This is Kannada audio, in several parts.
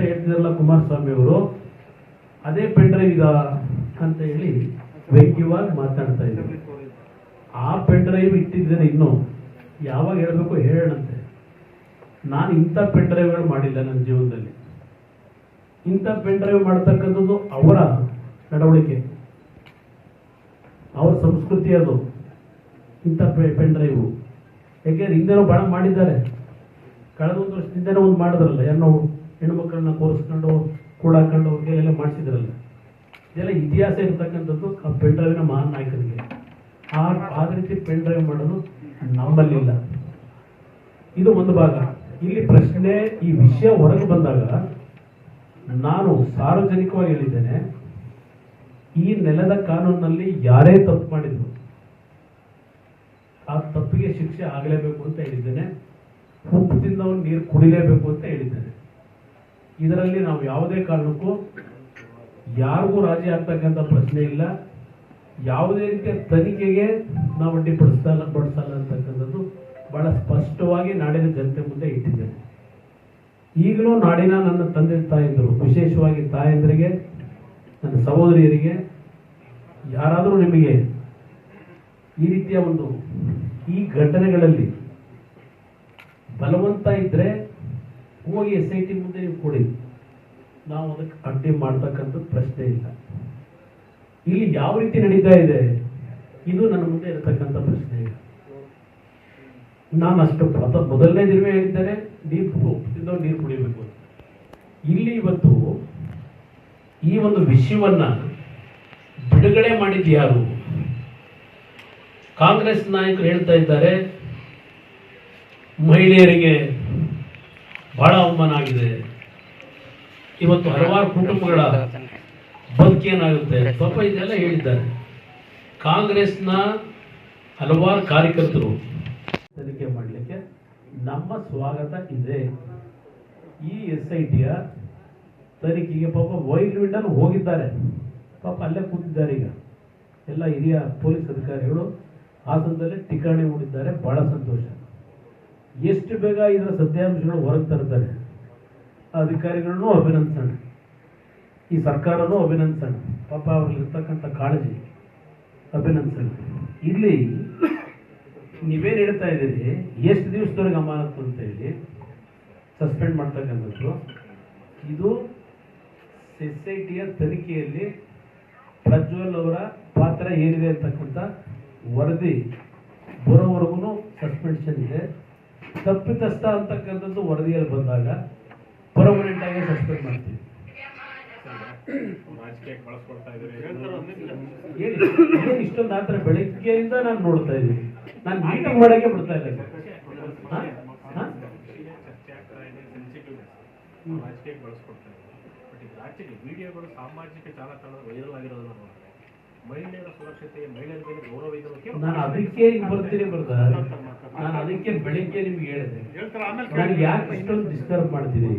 ಹೇಳ್ತಿದ್ರಲ್ಲ ಕುಮಾರಸ್ವಾಮಿ ಅವರು, ಅದೇ ಪೆಂಡ್ರೈವ್ ಇದ ಅಂತ ಹೇಳಿ ವ್ಯಂಗ್ಯವಾಗಿ ಮಾತಾಡ್ತಾ ಇದ್ದಾರೆ. ಆ ಪೆಂಡ್ರೈವ್ ಇಟ್ಟಿದ್ದೇನೆ ಇನ್ನು. ಯಾವಾಗ ಹೇಳಬೇಕು ಹೇಳೋಣಂತೆ. ನಾನು ಇಂಥ ಪೆಂಡ್ರೈವ್ಗಳು ಮಾಡಿಲ್ಲ ನನ್ನ ಜೀವನದಲ್ಲಿ. ಇಂಥ ಪೆಂಡ್ರೈವ್ ಮಾಡತಕ್ಕಂಥದ್ದು ಅವರ ನಡವಳಿಕೆ. ಅವ್ರ ಸಂಸ್ಕೃತಿ ಅದು. ಇಂಥ ಪೆಂಡ್ರೈವ್. ಯಾಕೆಂದ್ರೆ ಹಿಂದೆನೋ ಭಾಳ ಮಾಡಿದ್ದಾರೆ. ಕಳೆದ ಒಂದು ವರ್ಷದಿಂದ ಒಂದು ಮಾಡಿದ್ರಲ್ಲ, ಏನೋ ಹೆಣ್ಮಕ್ಳನ್ನ ಕೂರಿಸ್ಕೊಂಡು ಕೂಡಾಕೊಂಡು ಅವ್ರಿಗೆಲ್ಲ ಮಾಡಿಸಿದ್ರಲ್ಲ. ಇದೆಲ್ಲ ಇತಿಹಾಸ ಇರ್ತಕ್ಕಂಥದ್ದು ಪೆಂಡ್ರೈವಿನ ಮಹಾನ್ ನಾಯಕರಿಗೆ ಆ ಆ ರೀತಿ ಪೆಂಡ್ರೈವ್ ಮಾಡೋದು ನಮ್ಮಲ್ಲಿಲ್ಲ. ಇದು ಒಂದು ಭಾಗ. ಇಲ್ಲಿ ಪ್ರಶ್ನೆ ಈ ವಿಷಯ ಹೊರಗೆ ಬಂದಾಗ ನಾನು ಸಾರ್ವಜನಿಕವಾಗಿ ಹೇಳಿದ್ದೇನೆ, ಈ ನೆಲದ ಕಾನೂನಿನಲ್ಲಿ ಯಾರೇ ತಪ್ಪು ಮಾಡಿದ್ರು ಆ ತಪ್ಪಿಗೆ ಶಿಕ್ಷೆ ಆಗಲೇಬೇಕು ಅಂತ ಹೇಳಿದ್ದೇನೆ. ಉಪ್ಪು ತಿಂದವನು ನೀರು ಕುಡಿಲೇಬೇಕು ಅಂತ ಹೇಳಿದ್ದೇನೆ. ಇದರಲ್ಲಿ ನಾವು ಯಾವುದೇ ಕಾರಣಕ್ಕೂ ಯಾರಿಗೂ ರಾಜಿ ಆಗ್ತಕ್ಕಂಥ ಪ್ರಶ್ನೆ ಇಲ್ಲ. ಯಾವುದೇ ರೀತಿಯ ತನಿಖೆಗೆ ನಾವು ಅಡ್ಡಿಪಡಿಸಲ್ಲ ಪಡಿಸಲ್ಲ ಅಂತಕ್ಕಂಥದ್ದು ಬಹಳ ಸ್ಪಷ್ಟವಾಗಿ ನಾಡಿನ ಜನತೆ ಮುಂದೆ ಇಟ್ಟಿದ್ದೇನೆ ಈಗಲೂ ನಾಡಿನ ನನ್ನ ತಂದೆ ತಾಯಂದಿರು, ವಿಶೇಷವಾಗಿ ತಾಯಂದರಿಗೆ, ನನ್ನ ಸಹೋದರಿಯರಿಗೆ, ಯಾರಾದರೂ ನಿಮಗೆ ಈ ರೀತಿಯ ಒಂದು ಈ ಘಟನೆಗಳಲ್ಲಿ ಬಲವಂತ ಇದ್ರೆ ಹೋಗಿ ಎಸ್ ಐ ಟಿ ಮುಂದೆ ನೀವು ಕೊಡಿ. ನಾವು ಅದಕ್ಕೆ ಕಂಟಿನ್ಯೂ ಮಾಡ್ತಕ್ಕಂಥ ಪ್ರಶ್ನೆ ಇಲ್ಲ. ಇಲ್ಲಿ ಯಾವ ರೀತಿ ನಡೀತಾ ಇದೆ? ಇದು ನನ್ನ ಮುಂದೆ ಇರತಕ್ಕಂಥ ಪ್ರಶ್ನೆ ಇಲ್ಲ ನಾನು ಅಷ್ಟು ಪ್ರಥ, ಮೊದಲನೇ ದಿನವೇ ಹೇಳಿದ್ದಾರೆ ನೀರು ಉಪ್ಪಿದ್ದೋ ನೀರು ಕುಡಿಬೇಕು ಇಲ್ಲಿ ಇವತ್ತು ಈ ಒಂದು ವಿಷಯವನ್ನ ಬಿಡುಗಡೆ ಮಾಡಿದ್ದು ಯಾರು? ಕಾಂಗ್ರೆಸ್ ನಾಯಕರು ಹೇಳ್ತಾ ಇದ್ದಾರೆ, ಮಹಿಳೆಯರಿಗೆ ಬಹಳ ಅವಮಾನ ಆಗಿದೆ. ಇವತ್ತು ಹಲವಾರು ಕುಟುಂಬಗಳ ಬದುಕೇನಾಗುತ್ತೆ ಪಾಪ ಇದೆಲ್ಲ ಹೇಳಿದ್ದಾರೆ. ಕಾಂಗ್ರೆಸ್ನ ಹಲವಾರು ಕಾರ್ಯಕರ್ತರು ತನಿಖೆ ಮಾಡಲಿಕ್ಕೆ ನಮ್ಮ ಸ್ವಾಗತ ಇದೆ. ಈ ಎಸ್ ಐ ಟಿಯ ತನಿಖೆಗೆ ಪಾಪ ವೈಲ್ ವಿಂಡಲ್ ಹೋಗಿದ್ದಾರೆ. ಪಾಪ ಅಲ್ಲೇ ಕೂತಿದ್ದಾರೆ ಈಗ. ಎಲ್ಲ ಹಿರಿಯ ಪೊಲೀಸ್ ಅಧಿಕಾರಿಗಳು ಹಾಸನದಲ್ಲಿ ಠಿಕಾಣಿ ಹೂಡಿದ್ದಾರೆ. ಬಹಳ ಸಂತೋಷ. ಎಷ್ಟು ಬೇಗ ಇದರ ಸತ್ಯಾಂಶಗಳು ಹೊರಗೆ ತರ್ತಾರೆ? ಅಧಿಕಾರಿಗಳನ್ನು ಅಭಿನಂದಿಸೋಣ. ಈ ಸರ್ಕಾರನೂ ಅಭಿನಂದಿಸೋಣ. ಪಾಪ ಅವ್ರಲ್ಲಿರ್ತಕ್ಕಂಥ ಕಾಳಜಿ ಅಭಿನಂದಿಸೋಣ. ಇಲ್ಲಿ ನೀವೇನು ಹೇಳ್ತಾ ಇದ್ದೀರಿ? ಎಷ್ಟು ದಿವಸದವರೆಗೆ ಅಮಾನತ್ತು ಅಂತ ಹೇಳಿ ಸಸ್ಪೆಂಡ್ ಮಾಡ್ತಕ್ಕಂಥದ್ದು. ಇದು ಸೊಸೈಟಿಯ ತನಿಖೆಯಲ್ಲಿ ಪ್ರಜ್ವಲ್ ಅವರ ಪಾತ್ರ ಏನಿದೆ ಅಂತಕ್ಕಂಥ ವರದಿ ಬರೋವರೆಗೂ ಸಸ್ಪೆನ್ಷನ್ ಇದೆ. ತಪ್ಪಿತಸ್ಥ ಅಂತಕ್ಕಂಥದ್ದು ವರದಿಯಲ್ಲಿ ಬಂದಾಗ ಪರ್ಮನೆಂಟ್ ಆಗಿ ಸಸ್ಪೆಂಡ್ ಮಾಡ್ತೀವಿ. ಇಷ್ಟೊಂದು ಆತರ ಬೆಳಗ್ಗೆಯಿಂದ ನಾನು ನೋಡ್ತಾ ಇದ್ದೀನಿ. ನಾನು ಮೀಟಿಂಗ್ ಮಾಡಕ್ಕೆ ಬಿಡ್ತಾ ಇಲ್ಲ ಬಟ್ ವಿಡಿಯೋಗಳು ಸಾಮಾಜಿಕ ವೈರಲ್ ಆಗಿರೋದನ್ನ ಮಹಿಳೆಯರ ಸುರಕ್ಷತೆ ಮಹಿಳೆಯರ ಮೇಲೆ ಗೌರವ ಇದೆ ಬಗ್ಗೆ ನಾನು ಅದಕ್ಕೆ ಬರ್ತೀನಿ ಬರ್ದ ನಾನು ಅದಕ್ಕೆ ಬೆಳಿಗ್ಗೆ ನಿಮ್ಗೆ ಹೇಳಿದೆ. ನಾನು ನನಗೆ ಯಾಕೆ ಇಷ್ಟೊಂದು ಡಿಸ್ಟರ್ಬ್ ಮಾಡ್ತೀರಿ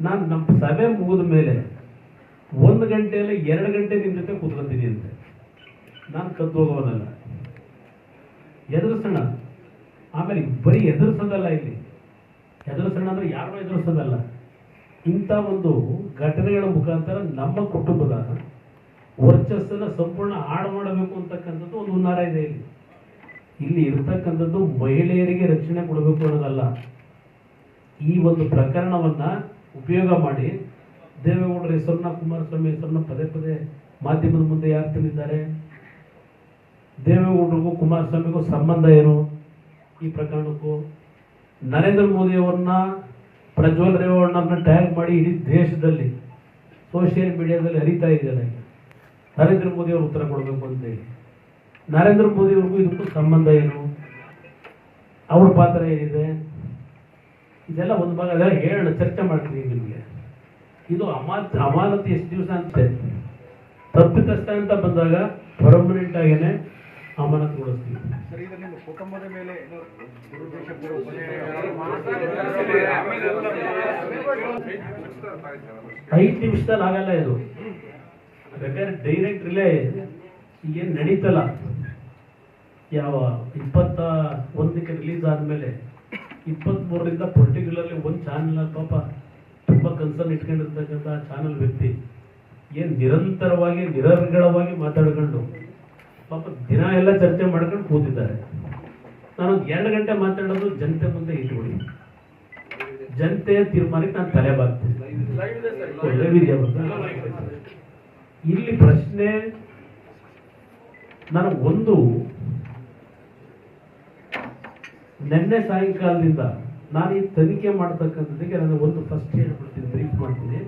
ನಾನು ನಮ್ಮ ಸಭೆ ಮುಗಿದ ಮೇಲೆ ಒಂದು ಗಂಟೆಯಲ್ಲಿ ಎರಡು ಗಂಟೆ ನಿಮ್ಮ ಜೊತೆ ಕೂತ್ಕೊತೀನಿ ಅಂತ. ನಾನು ಕದ್ದು ಹೋಗೋನಲ್ಲ. ಎದುರಿಸೋಣ. ಆಮೇಲೆ ಬರೀ ಎದುರಿಸೋದಲ್ಲ ಇಲ್ಲಿ. ಎದುರಿಸೋಣ ಅಂದ್ರೆ ಯಾರನ್ನೂ ಎದುರಿಸೋದಲ್ಲ. ಇಂಥ ಒಂದು ಘಟನೆಗಳ ಮುಖಾಂತರ ನಮ್ಮ ಕುಟುಂಬದ ವರ್ಚಸ್ಸನ್ನು ಸಂಪೂರ್ಣ ಹಾಳು ಮಾಡಬೇಕು ಅಂತಕ್ಕಂಥದ್ದು ಒಂದು ಹುನ್ನಾರ ಇದೆ ಇಲ್ಲಿ. ಇಲ್ಲಿ ಇರ್ತಕ್ಕಂಥದ್ದು ಮಹಿಳೆಯರಿಗೆ ರಕ್ಷಣೆ ಕೊಡಬೇಕು ಅನ್ನೋದಲ್ಲ. ಈ ಒಂದು ಪ್ರಕರಣವನ್ನ ಉಪಯೋಗ ಮಾಡಿ ದೇವೇಗೌಡರ ಹೆಸರನ್ನ, ಕುಮಾರಸ್ವಾಮಿ ಹೆಸರನ್ನ ಪದೇ ಪದೇ ಮಾಧ್ಯಮದ ಮುಂದೆ ಯಾರು ತಂದಿದ್ದಾರೆ? ದೇವೇಗೌಡರಿಗೂ ಕುಮಾರಸ್ವಾಮಿಗೂ ಸಂಬಂಧ ಏನು ಈ ಪ್ರಕರಣಕ್ಕೂ? ನರೇಂದ್ರ ಮೋದಿ ಅವ್ರನ್ನ, ಪ್ರಜ್ವಲ್ ರೇವಣ್ಣ ಟ್ಯಾಗ್ ಮಾಡಿ ಇಡೀ ದೇಶದಲ್ಲಿ ಸೋಷಿಯಲ್ ಮೀಡಿಯಾದಲ್ಲಿ ಹರಿತಾ ಇದ್ದಾರೆ. ನರೇಂದ್ರ ಮೋದಿ ಅವರು ಉತ್ತರ ಕೊಡಬೇಕು ಅಂತೇಳಿ. ನರೇಂದ್ರ ಮೋದಿ ಅವ್ರಿಗೂ ಇದಕ್ಕೂ ಸಂಬಂಧ ಏನು? ಅವ್ರ ಪಾತ್ರ ಏನಿದೆ? ಇದೆಲ್ಲ ಒಂದು ಭಾಗ ಅದೆಲ್ಲ ಹೇಳೋಣ ಚರ್ಚೆ ಮಾಡ್ತೀನಿ ನಿಮಗೆ. ಇದು ಅಮಾತ್ ಅಮಾನತಿ ಎಷ್ಟು ದಿವಸ ಅಂತೆ? ತಪ್ಪಿತಸ್ಥ ಅಂತ ಬಂದಾಗ ಪರ್ಮನೆಂಟ್ ಆಗೇನೆ ಅಮಾನತುಗೊಳಿಸ್ತೀವಿ ಏನು ಐದು ನಿಮಿಷದಲ್ಲಿ ಆಗಲ್ಲ ಇದು. ಬೇಕಾದ್ರೆ ಡೈರೆಕ್ಟ್ ರಿಲೇ ಈಗೇನು ನಡೀತಲ್ಲ? ಯಾವ ಇಪ್ಪತ್ತ ಒಂದಕ್ಕೆ ರಿಲೀಸ್ ಆದಮೇಲೆ ಇಪ್ಪತ್ತ್ಮೂರರಿಂದ ಪರ್ಟಿಕ್ಯುಲರ್ಲಿ ಒಂದು ಚಾನಲ್ ಪಾಪ ತುಂಬ ಕನ್ಸರ್ನ್ ಇಟ್ಕೊಂಡಿರ್ತಕ್ಕಂಥ ಚಾನಲ್ ವ್ಯಕ್ತಿ ಏನ್ ನಿರಂತರವಾಗಿ, ನಿರರ್ಗಳವಾಗಿ ಮಾತಾಡ್ಕೊಂಡು ಪಾಪ ದಿನ ಎಲ್ಲ ಚರ್ಚೆ ಮಾಡ್ಕೊಂಡು ಕೂತಿದ್ದಾರೆ. ನಾನು ಎರಡು ಗಂಟೆ ಮಾತಾಡೋದು ಜನತೆ ಮುಂದೆ ಇಟ್ಬಿಡಿ ಜನತೆಯ ತೀರ್ಮಾನಕ್ಕೆ ನಾನು ತಲೆ ಬಾಗ್ತೀನಿ. ಇಲ್ಲಿ ಪ್ರಶ್ನೆ, ನಾನು ಒಂದು ನಿನ್ನೆ ಸಾಯಂಕಾಲದಿಂದ ನಾನು ಈ ತನಿಖೆ ಮಾಡ್ತಕ್ಕಂಥದ್ದಕ್ಕೆ ನಾನು ಒಂದು ಫಸ್ಟ್ ಹೇಳ್ಬಿಡ್ತೀನಿ ಬ್ರೀಫ್ ಮಾಡ್ತೀನಿ.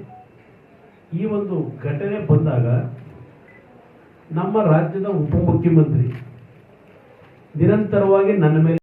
ಈ ಒಂದು ಘಟನೆ ಬಂದಾಗ ನಮ್ಮ ರಾಜ್ಯದ ಉಪಮುಖ್ಯಮಂತ್ರಿ ನಿರಂತರವಾಗಿ ನನ್ನ ಮೇಲೆ